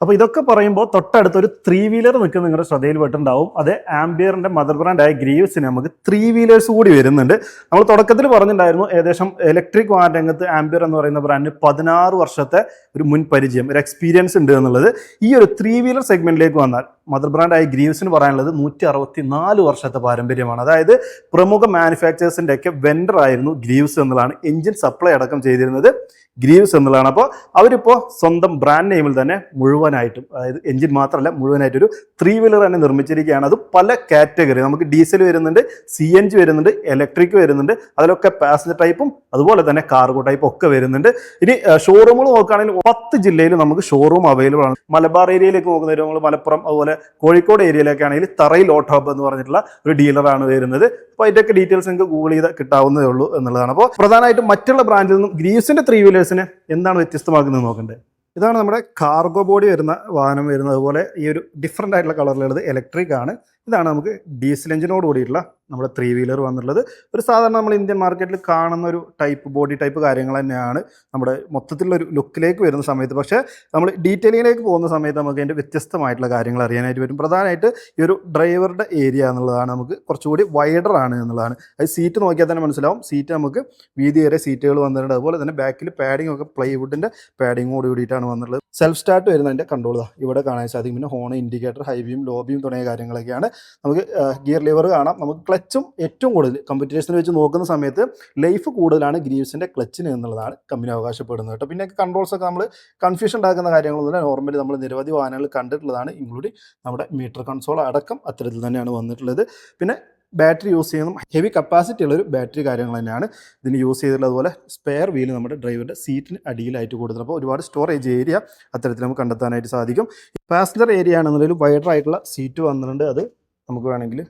അപ്പോൾ ഇതൊക്കെ പറയുമ്പോൾ തൊട്ടടുത്ത് ഒരു ത്രീ വീലർ നിൽക്കുന്ന നിങ്ങളുടെ ശ്രദ്ധയിൽ പെട്ടുണ്ടാവും അത് ആംബിയറിന്റെ മദർ ബ്രാൻഡായ ഗ്രീവ്സിന് നമുക്ക് ത്രീ വീലേഴ്സ് കൂടി വരുന്നുണ്ട്. നമ്മൾ തുടക്കത്തിൽ പറഞ്ഞിട്ടുണ്ടായിരുന്നു ഏകദേശം ഇലക്ട്രിക് വാഹന രംഗത്ത് ആംബിയർ എന്ന് പറയുന്ന ബ്രാൻഡിന് പതിനാറ് വർഷത്തെ ഒരു മുൻ പരിചയം ഒരു എക്സ്പീരിയൻസ് ഉണ്ട് എന്നുള്ളത്. ഈ ഒരു ത്രീ വീലർ സെഗ്മെന്റിലേക്ക് വന്നാൽ മദർ ബ്രാൻഡായ ഗ്രീവ്സിന് പറയാനുള്ളത് നൂറ്റി അറുപത്തി നാല് വർഷത്തെ പാരമ്പര്യമാണ്. അതായത് പ്രമുഖ മാനുഫാക്ചേഴ്സിന്റെ ഒക്കെ വെൻഡർ ആയിരുന്നു ഗ്രീവ്സ് എന്നുള്ളതാണ്. എഞ്ചിൻ സപ്ലൈ അടക്കം ചെയ്തിരുന്നത് ഗ്രീവ്സ് എന്നുള്ളതാണ്. അപ്പോൾ അവരിപ്പോൾ സ്വന്തം ബ്രാൻഡ് നെയിമിൽ തന്നെ മുഴുവനായിട്ടും അതായത് എഞ്ചിൻ മാത്രമല്ല മുഴുവനായിട്ട് ഒരു ത്രീ വീലർ തന്നെ നിർമ്മിച്ചിരിക്കുകയാണ്. അത് പല കാറ്റഗറി നമുക്ക് ഡീസൽ വരുന്നുണ്ട് സി എൻ ജി വരുന്നുണ്ട് ഇലക്ട്രിക് വരുന്നുണ്ട് അതിലൊക്കെ പാസഞ്ചർ ടൈപ്പും അതുപോലെ തന്നെ കാർഗോ ടൈപ്പും ഒക്കെ വരുന്നുണ്ട്. ഇനി ഷോറൂമുകൾ നോക്കുകയാണെങ്കിൽ പത്ത് ജില്ലയിൽ നമുക്ക് ഷോറൂം അവൈലബിൾ ആണ്. മലബാർ ഏരിയയിലേക്ക് നോക്കുന്ന മലപ്പുറം അതുപോലെ കോഴിക്കോട് ഏരിയയിലേക്ക് ആണെങ്കിൽ തറയിൽ ഓട്ടോപ്പ് എന്ന് പറഞ്ഞിട്ടുള്ള ഒരു ഡീലറാണ് വരുന്നത്. അപ്പോൾ അതിന്റെയൊക്കെ ഡീറ്റെയിൽസ് നിങ്ങൾക്ക് ഗൂഗിൾ ചെയ്ത് കിട്ടാവുന്നതേ ഉള്ളൂ എന്നുള്ളതാണ്. അപ്പോൾ പ്രധാനമായിട്ടും മറ്റുള്ള ബ്രാൻഡിൽ നിന്നും ഗ്രീസിന്റെ ത്രീ വീലേഴ്സിന് എന്താണ് വ്യത്യസ്തമാക്കുന്നത് നോക്കണ്ടേ? ഇതാണ് നമ്മുടെ കാർഗോ ബോഡി വരുന്ന വാഹനം വരുന്നത് അതുപോലെ ഈ ഒരു ഡിഫറെന്റ് ആയിട്ടുള്ള കളറിലുള്ളത് ഇലക്ട്രിക് ആണ്. ഇതാണ് നമുക്ക് ഡീസൽ എഞ്ചിനോട് കൂടിയിട്ടുള്ള നമ്മുടെ ത്രീ വീലർ വന്നിട്ടുള്ളത്. ഒരു സാധാരണ നമ്മൾ ഇന്ത്യൻ മാർക്കറ്റിൽ കാണുന്ന ഒരു ടൈപ്പ് ബോഡി ടൈപ്പ് കാര്യങ്ങൾ തന്നെയാണ് നമ്മുടെ മൊത്തത്തിലുള്ള ഒരു ലുക്കിലേക്ക് വരുന്ന സമയത്ത്. പക്ഷേ നമ്മൾ ഡീറ്റെയിലിങ്ങിലേക്ക് പോകുന്ന സമയത്ത് നമുക്ക് അതിന്റെ വ്യത്യസ്തമായിട്ടുള്ള കാര്യങ്ങൾ അറിയാനായിട്ട് വരും പ്രധാനമായിട്ട് ഈ ഒരു ഡ്രൈവറുടെ ഏരിയ എന്നുള്ളതാണ് നമുക്ക് കുറച്ചുകൂടി വൈഡർ ആണ് എന്നുള്ളതാണ്. അത് സീറ്റ് നോക്കിയാൽ തന്നെ മനസ്സിലാവും. സീറ്റ് നമുക്ക് വീതിയേറെ സീറ്റുകൾ വന്നിട്ടുണ്ട്. അതുപോലെ തന്നെ ബാക്കിൽ പാഡിംഗ് ഒക്കെ പ്ലൈവുഡിന്റെ പാഡിങ്ങോട് കൂടിയിട്ടാണ് വന്നിട്ടുള്ളത്. സെൽഫ് സ്റ്റാർട്ട് വരുന്നതിന്റെ കൺട്രോൾ ഇവിടെ കാണാൻ സാധിക്കും. പിന്നെ ഹോൺ ഇൻഡിക്കേറ്റർ ഹൈ ലോബിയും തുടങ്ങിയ കാര്യങ്ങളൊക്കെയാണ്. നമുക്ക് ഗിയർ ലിവർ കാണാം. നമുക്ക് ക്ലച്ചും ഏറ്റവും കൂടുതൽ കമ്പറ്റീഷനിൽ വെച്ച് നോക്കുന്ന സമയത്ത് ലൈഫ് കൂടുതലാണ് ഗ്രീവ്സിന്റെ ക്ലച്ചിന് എന്നുള്ളതാണ് കമ്പനി അവകാശപ്പെടുന്നത് കേട്ടോ. പിന്നെ കൺട്രോൾസ് ഒക്കെ നമ്മൾ കൺഫ്യൂഷൻ ഉണ്ടാക്കുന്ന കാര്യങ്ങളൊന്നുമില്ല നോർമലി നമ്മൾ നിരവധി വാഹനങ്ങൾ കണ്ടിട്ടുള്ളതാണ് ഇൻക്ലൂഡിങ് നമ്മുടെ മീറ്റർ കൺസോൾ അടക്കം അത്തരത്തിൽ തന്നെയാണ് വന്നിട്ടുള്ളത്. പിന്നെ ബാറ്ററി യൂസ് ചെയ്യുന്ന ഹെവി കപ്പാസിറ്റി ഉള്ള ഒരു ബാറ്ററി കാര്യങ്ങൾ തന്നെയാണ് ഇതിന് യൂസ് ചെയ്തിട്ടുള്ളത്. അതുപോലെ സ്പെയർ വീൽ നമ്മുടെ ഡ്രൈവറിന്റെ സീറ്റിന് അടിയിലായിട്ട് കൊടുത്തത് അപ്പോൾ ഒരുപാട് സ്റ്റോറേജ് ഏരിയ അത്തരത്തിൽ നമുക്ക് കണ്ടെത്താനായിട്ട് സാധിക്കും. പാസഞ്ചർ ഏരിയ ആണെന്നുണ്ടെങ്കിൽ വൈഡർ ആയിട്ടുള്ള സീറ്റ് വന്നിട്ടുണ്ട്. അത് നമുക്ക് വേണമെങ്കിൽ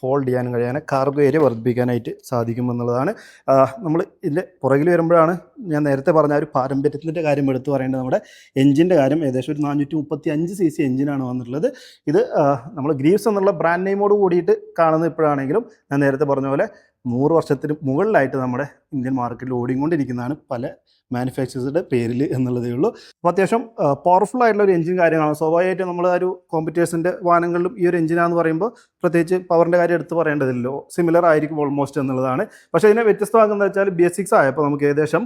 ഫോൾഡ് ചെയ്യാനും കഴിയാനും കാർഗോ ഏരിയ വർദ്ധിപ്പിക്കാനായിട്ട് സാധിക്കുമെന്നുള്ളതാണ്. നമ്മൾ ഇതിന്റെ പുറകിൽ വരുമ്പോഴാണ് ഞാൻ നേരത്തെ പറഞ്ഞ ഒരു പാരമ്പര്യത്തിന്റെ കാര്യം എടുത്തു പറയേണ്ടത്. നമ്മുടെ എഞ്ചിന്റെ കാര്യം ഏകദേശം ഒരു നാനൂറ്റി മുപ്പത്തി അഞ്ച് സി സി എഞ്ചിനാണ് വന്നിട്ടുള്ളത്. ഇത് നമ്മൾ ഗ്രീവ്സ് എന്നുള്ള ബ്രാൻഡ് നെയിമോട് കൂടിയിട്ട് കാണുന്ന ഇപ്പോഴാണെങ്കിലും ഞാൻ നേരത്തെ പറഞ്ഞ പോലെ നൂറ് വർഷത്തിന് മുകളിലായിട്ട് നമ്മുടെ ഇന്ത്യൻ മാർക്കറ്റിൽ ഓടിക്കൊണ്ടിരിക്കുന്നതാണ് പല മാനുഫാക്ചേഴ്സിന്റെ പേരിൽ എന്നുള്ളതേ ഉള്ളൂ. അപ്പോൾ അത്യാവശ്യം പവർഫുൾ ആയിട്ടുള്ള ഒരു എഞ്ചിൻ കാര്യങ്ങളാണ്. സ്വാഭാവികമായിട്ടും നമ്മൾ ആ ഒരു കോമ്പറ്റേഴ്സിന്റെ വാഹനങ്ങളിലും ഈ ഒരു എഞ്ചിനാന്ന് പറയുമ്പോൾ പ്രത്യേകിച്ച് പവറിന്റെ കാര്യം എടുത്ത് പറയേണ്ടതില്ലല്ലോ. സിമിലർ ആയിരിക്കും ഓൾമോസ്റ്റ് എന്നുള്ളതാണ്. പക്ഷേ ഇതിനെ വ്യത്യസ്തമാക്കുന്നത് വെച്ചാൽ ബി എസ് സിക്സ് ആയപ്പോൾ നമുക്ക് ഏകദേശം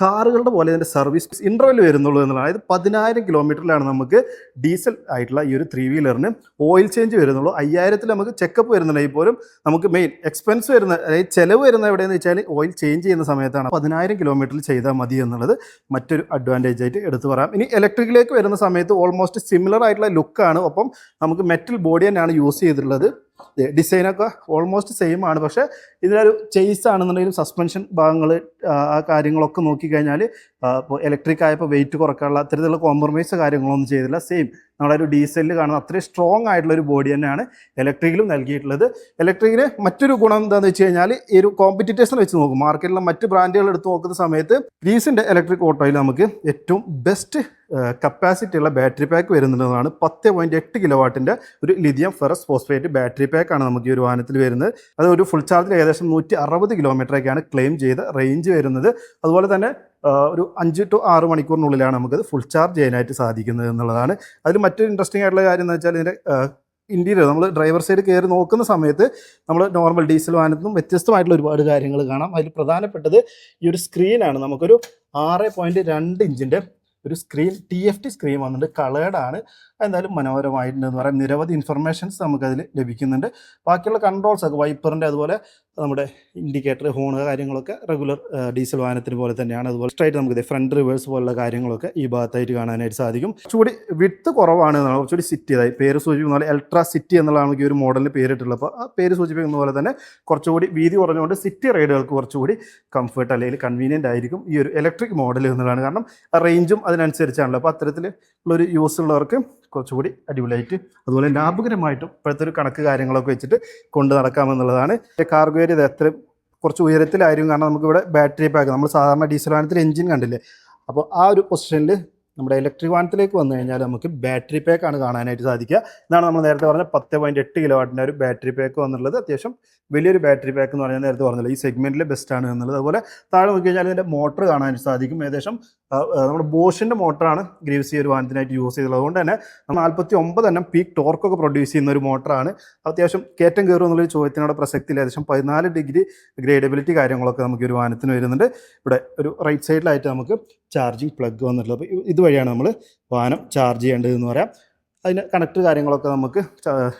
കാറുകളുടെ പോലെ ഇതിന്റെ സർവീസ് ഇന്റർവെൽ വരുന്നുള്ളൂ എന്നുള്ളതാണ്. അതായത് പതിനായിരം കിലോമീറ്ററിലാണ് നമുക്ക് ഡീസൽ ആയിട്ടുള്ള ഈ ഒരു ത്രീ വീലറിന് ഓയിൽ ചേഞ്ച് വരുന്നുള്ളൂ. അയ്യായിരത്തിൽ നമുക്ക് ചെക്കപ്പ് വരുന്നുണ്ടെങ്കിൽ പോലും നമുക്ക് മെയിൻ എക്സ്പെൻസ് വരുന്ന അതായത് ചിലവ് വരുന്ന എവിടെയെന്ന് വെച്ചാൽ ഓയിൽ ചേഞ്ച് ചെയ്യുന്ന സമയത്താണ്. പതിനായിരം കിലോമീറ്ററിൽ ചെയ്താൽ മതി എന്നുള്ളത് മറ്റൊരു അഡ്വാന്റേജ് ആയിട്ട് എടുത്തു പറയാം. ഇനി ഇലക്ട്രിക്കിലേക്ക് വരുന്ന സമയത്ത് ഓൾമോസ്റ്റ് സിമിലർ ആയിട്ടുള്ള ലുക്കാണ് ഒപ്പം നമുക്ക് മെറ്റൽ ബോഡി തന്നെയാണ് യൂസ് ചെയ്തിട്ടുള്ളത്. ഡിസൈനൊക്കെ ഓൾമോസ്റ്റ് സെയിം ആണ്. പക്ഷേ ഇതിലൊരു ചേസ് ആണെന്നുണ്ടെങ്കിലും സസ്പെൻഷൻ ഭാഗങ്ങൾ ആ കാര്യങ്ങളൊക്കെ നോക്കിക്കഴിഞ്ഞാൽ ഇപ്പോൾ ഇലക്ട്രിക് ആയപ്പോൾ വെയിറ്റ് കുറക്കാനുള്ള അത്തരത്തിലുള്ള കോംപ്രമൈസ് കാര്യങ്ങളൊന്നും ചെയ്തില്ല. സെയിം നമ്മുടെ ഒരു ഡീസലിൽ കാണുന്ന അത്രയും സ്ട്രോങ് ആയിട്ടുള്ള ഒരു ബോഡി തന്നെയാണ് ഇലക്ട്രിക്കിലും നൽകിയിട്ടുള്ളത്. ഇലക്ട്രിക്കിന് മറ്റൊരു ഗുണം എന്താണെന്ന് വെച്ച് കഴിഞ്ഞാൽ ഈ ഒരു കോമ്പറ്റീറ്റേഴ്സിനെ വെച്ച് നോക്കും. മാർക്കറ്റിലെ മറ്റ് ബ്രാൻഡുകൾ എടുത്ത് നോക്കുന്ന സമയത്ത് ഗ്രീസിന്റെ ഇലക്ട്രിക് ഓട്ടോയിൽ നമുക്ക് ഏറ്റവും ബെസ്റ്റ് കപ്പാസിറ്റി ഉള്ള ബാറ്ററി പാക്ക് വരുന്നതാണ് പത്ത് പോയിന്റ് എട്ട് കിലോ വാട്ടിന്റെ ഒരു ലിഥിയം ഫെറസ് ഫോസ്ഫേറ്റ് ബാറ്ററി പാക്കാണ് നമുക്ക് ഈ ഒരു വാഹനത്തിൽ വരുന്നത്. അത് ഒരു ഫുൾ ചാർജിൽ ഏകദേശം നൂറ്റി അറുപത് കിലോമീറ്ററൊക്കെയാണ് ക്ലെയിം ചെയ്ത റേഞ്ച് വരുന്നത്. അതുപോലെ തന്നെ ഒരു അഞ്ച് ടു ആറ് മണിക്കൂറിനുള്ളിലാണ് നമുക്കത് ഫുൾ ചാർജ് ചെയ്യാനായിട്ട് സാധിക്കുന്നത് എന്നുള്ളതാണ്. അതിൽ മറ്റൊരു ഇൻട്രസ്റ്റിംഗ് ആയിട്ടുള്ള കാര്യം എന്ന് വെച്ചാൽ ഇതിന്റെ ഇന്റീരിയർ നമ്മൾ ഡ്രൈവർ സൈഡ് കയറി നോക്കുന്ന സമയത്ത് നമ്മൾ നോർമൽ ഡീസൽ വാഹനത്തിനും വ്യത്യസ്തമായിട്ടുള്ള ഒരുപാട് കാര്യങ്ങൾ കാണാം. അതിൽ പ്രധാനപ്പെട്ടത് ഈ ഒരു സ്ക്രീനാണ് നമുക്കൊരു ആറ് പോയിന്റ് രണ്ട് ഇഞ്ചിന്റെ ഒരു screen T F T screen വന്നിട്ട് കളേർഡാണ് എന്തായാലും മനോഹരമായിട്ടുണ്ടെന്ന് പറയാം. നിരവധി ഇൻഫർമേഷൻസ് നമുക്കതിൽ ലഭിക്കുന്നുണ്ട്. ബാക്കിയുള്ള കൺട്രോൾസ് ഒക്കെ വൈപ്പറിന്റെ അതുപോലെ നമ്മുടെ ഇൻഡിക്കേറ്റർ ഹോൺ കാര്യങ്ങളൊക്കെ റെഗുലർ ഡീസൽ വാഹനത്തിന് പോലെ തന്നെയാണ്. അതുപോലെ സ്ട്രൈറ്റ് നമുക്ക് ഫ്രണ്ട് റിവേഴ്സ് പോലുള്ള കാര്യങ്ങളൊക്കെ ഈ ഭാഗത്തായിട്ട് കാണാനായിട്ട് സാധിക്കും. കുറച്ചുകൂടി വിത്ത് കുറവാണ് എന്നാണ് കുറച്ചുകൂടി സിറ്റി അതായത് പേര് സൂചിപ്പിക്കുന്ന അൾട്രാ സിറ്റി എന്നുള്ളതാണ് ഈ ഒരു മോഡലിന് പേരിട്ടുള്ളത്. അപ്പോൾ ആ പേര് സൂചിപ്പിക്കുന്ന പോലെ തന്നെ കുറച്ചുകൂടി വീതി കുറഞ്ഞുകൊണ്ട് സിറ്റി റൈഡുകൾക്ക് കുറച്ചുകൂടി കംഫർട്ട് അല്ലെങ്കിൽ കൺവീനിയന്റ് ആയിരിക്കും ഈ ഒരു ഇലക്ട്രിക് മോഡൽ എന്നുള്ളതാണ്. കാരണം റേഞ്ചും അതിനനുസരിച്ചാണല്ലോ. അപ്പോൾ അത്തരത്തിൽ ഉള്ളൊരു യൂസ് ഉള്ളവർക്ക് കുറച്ചുകൂടി അടിപൊളിയായിട്ട് അതുപോലെ ലാഭകരമായിട്ടും ഇപ്പോഴത്തെ ഒരു കണക്ക് കാര്യങ്ങളൊക്കെ വെച്ചിട്ട് കൊണ്ട് നടക്കാമെന്നുള്ളതാണ്. കാർഗോ ഏരിയ ഇത് എത്ര കുറച്ച് ഉയരത്തിലായിരിക്കും കാരണം നമുക്കിവിടെ ബാറ്ററി പാക്ക് നമ്മൾ സാധാരണ ഡീസൽ വാഹനത്തിൽ എഞ്ചിൻ കണ്ടില്ലേ? അപ്പോൾ ആ ഒരു പൊസിഷനിൽ നമ്മുടെ ഇലക്ട്രിക് വാഹനത്തിലേക്ക് വന്നു കഴിഞ്ഞാൽ നമുക്ക് ബാറ്ററി പാക്കാണ് കാണാനായിട്ട് സാധിക്കുക. ഇതാണ് നമ്മൾ നേരത്തെ പറഞ്ഞ പത്ത് പോയിന്റ് എട്ട് കിലോ വാട്ടിന്റെ ഒരു ബാറ്ററി പാക്ക് വന്നുള്ളത് അത്യാവശ്യം വലിയൊരു ബാറ്ററി പാക്ക് എന്ന് പറഞ്ഞാൽ നേരത്തെ പറഞ്ഞില്ല ഈ സെഗ്മെന്റിലെ ബെസ്റ്റ് ആണ് എന്നുള്ളത്. അതുപോലെ താഴെ നോക്കി കഴിഞ്ഞാൽ ഇതിന്റെ മോട്ടർ കാണാൻ സാധിക്കും. ഏകദേശം നമ്മുടെ ബോഷിന്റെ മോട്ടറാണ് ഗ്രീവ്സ് ഒരു വാഹനത്തിനായിട്ട് യൂസ് ചെയ്തത്. അതുകൊണ്ട് തന്നെ നാൽപ്പത്തി ഒമ്പത് എണ്ണം പീക്ക് ടോർക്കൊക്കെ പ്രൊഡ്യൂസ് ചെയ്യുന്ന ഒരു മോട്ടറാണ് അത്യാവശ്യം കയറ്റം കയറും എന്നുള്ളൊരു ചോദ്യത്തിനോട് പ്രസക്തിയിൽ ഏകദേശം പതിനാല് ഡിഗ്രി ഗ്രേഡബിലിറ്റി കാര്യങ്ങളൊക്കെ നമുക്ക് ഒരു വാഹനത്തിന് വരുന്നുണ്ട്. ഇവിടെ ഒരു റൈറ്റ് സൈഡിലായിട്ട് നമുക്ക് ചാർജിങ് പ്ലഗ് വന്നിട്ടുള്ളത്. അപ്പോൾ ഇതുവഴിയാണ് നമ്മൾ വാഹനം ചാർജ് ചെയ്യേണ്ടതെന്ന് പറയാം. അതിന് കണക്ട് കാര്യങ്ങളൊക്കെ നമുക്ക്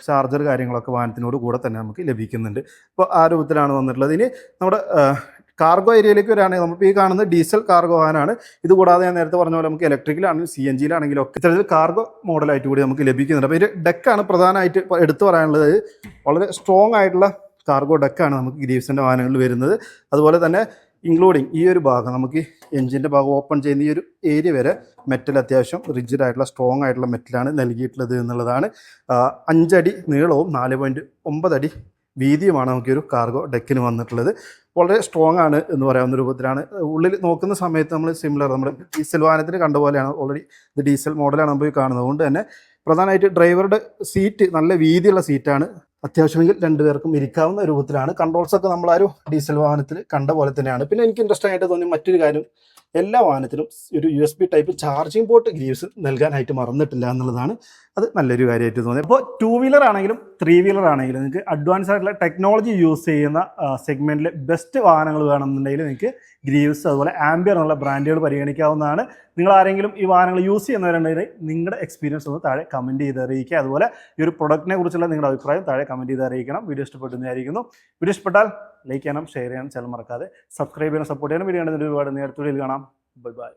ചാർജർ കാര്യങ്ങളൊക്കെ വാഹനത്തിനോട് കൂടെ തന്നെ നമുക്ക് ലഭിക്കുന്നുണ്ട്. അപ്പോൾ ആ രൂപത്തിലാണ് വന്നിട്ടുള്ളത്. ഇനി നമ്മുടെ കാർഗോ ഏരിയയിലേക്ക് വരികയാണെങ്കിൽ നമുക്ക് ഈ കാണുന്ന ഡീസൽ കാർഗോ വാഹനമാണ്. ഇത് കൂടാതെ ഞാൻ നേരത്തെ പറഞ്ഞ പോലെ നമുക്ക് ഇലക്ട്രിക്കലാണെങ്കിലും സി എൻ ജിയിലാണെങ്കിലും ഒക്കെ ഇത്തരത്തിൽ കാർഗോ മോഡലായിട്ട് കൂടി നമുക്ക് ലഭിക്കുന്നുണ്ട്. അപ്പോൾ ഇതിന്റെ ഡെക്കാണ് പ്രധാനമായിട്ട് എടുത്തു പറയാനുള്ളത്. വളരെ സ്ട്രോങ് ആയിട്ടുള്ള കാർഗോ ഡെക്കാണ് നമുക്ക് ഗ്രീവ്സിന്റെ വാഹനങ്ങളിൽ വരുന്നത്. അതുപോലെ തന്നെ ഇൻക്ലൂഡിങ് ഈ ഒരു ഭാഗം നമുക്ക് എഞ്ചിന്റെ ഭാഗം ഓപ്പൺ ചെയ്യുന്ന ഈ ഒരു ഏരിയ വരെ മെറ്റൽ അത്യാവശ്യം റിജിഡ് ആയിട്ടുള്ള സ്ട്രോങ് ആയിട്ടുള്ള മെറ്റലാണ് നൽകിയിട്ടുള്ളത് എന്നുള്ളതാണ്. അഞ്ചടി നീളവും നാല് പോയിന്റ് ഒമ്പതടി വീതിയുമാണ് നമുക്ക് ഒരു കാർഗോ ഡെക്കിന് വന്നിട്ടുള്ളത്. വളരെ സ്ട്രോങ് ആണ് എന്ന് പറയാവുന്ന രൂപത്തിലാണ്. ഉള്ളിൽ നോക്കുന്ന സമയത്ത് നമ്മൾ സിമിലർ നമ്മുടെ ഡീസൽ വാഹനത്തിന് കണ്ട പോലെയാണ് ഓൾറെഡി ഇത് ഡീസൽ മോഡലാണ് നമ്മൾ കാണുന്നത്. അതുകൊണ്ട് തന്നെ പ്രധാനമായിട്ട് ഡ്രൈവറുടെ സീറ്റ് നല്ല വീതിയുള്ള സീറ്റാണ് അത്യാവശ്യമെങ്കിൽ രണ്ടുപേർക്കും ഇരിക്കാവുന്ന രൂപത്തിലാണ്. കൺട്രോൾസ് ഒക്കെ നമ്മൾ ആ ഒരു ഡീസൽ വാഹനത്തിൽ കണ്ട പോലെ തന്നെയാണ്. പിന്നെ എനിക്ക് ഇൻട്രസ്റ്റിംഗ് ആയിട്ട് തോന്നിയ മറ്റൊരു കാര്യം എല്ലാ വാഹനത്തിലും ഒരു U S B type charging port Greaves നൽകാനായിട്ട് മറന്നിട്ടില്ല എന്നുള്ളതാണ് അത് നല്ലൊരു കാര്യമായിട്ട് തോന്നി അപ്പോൾ ടൂ വീലർ ആണെങ്കിലും ത്രീ വീലർ ആണെങ്കിലും നിങ്ങൾക്ക് അഡ്വാൻസ് ആയിട്ടുള്ള ടെക്നോളജി യൂസ് ചെയ്യുന്ന സെഗ്മെന്റിലെ ബെസ്റ്റ് വാഹനങ്ങൾ വേണമെന്നുണ്ടെങ്കിൽ നിങ്ങൾക്ക് ഗ്രീവ്സ് അതുപോലെ ആംബിയർ എന്നുള്ള ബ്രാൻഡുകൾ പരിഗണിക്കാവുന്നതാണ്. നിങ്ങൾ ആരെങ്കിലും ഈ വാഹനങ്ങൾ യൂസ് ചെയ്യുന്നവരുണ്ടെങ്കിൽ നിങ്ങളുടെ എക്സ്പീരിയൻസ് ഒന്ന് താഴെ കമന്റ് ചെയ്ത് അറിയിക്കുക. അതുപോലെ ഈ ഒരു പ്രൊഡക്റ്റിനെ കുറിച്ചുള്ള നിങ്ങളുടെ അഭിപ്രായം താഴെ കമന്റ് ചെയ്ത് അറിയിക്കണം. വീഡിയോ ഇഷ്ടപ്പെടുന്നതായിരിക്കുന്നു വീഡിയോ ഇഷ്ടപ്പെട്ടാൽ ലൈക്ക് ചെയ്യണം ഷെയർ ചെയ്യണം ചാനൽ മറക്കാതെ സബ്സ്ക്രൈബ് ചെയ്യണം സപ്പോർട്ട് ചെയ്യണം. വീഡിയോ ഒരുപാട് നേരത്തെ കാണാം. Bye bye.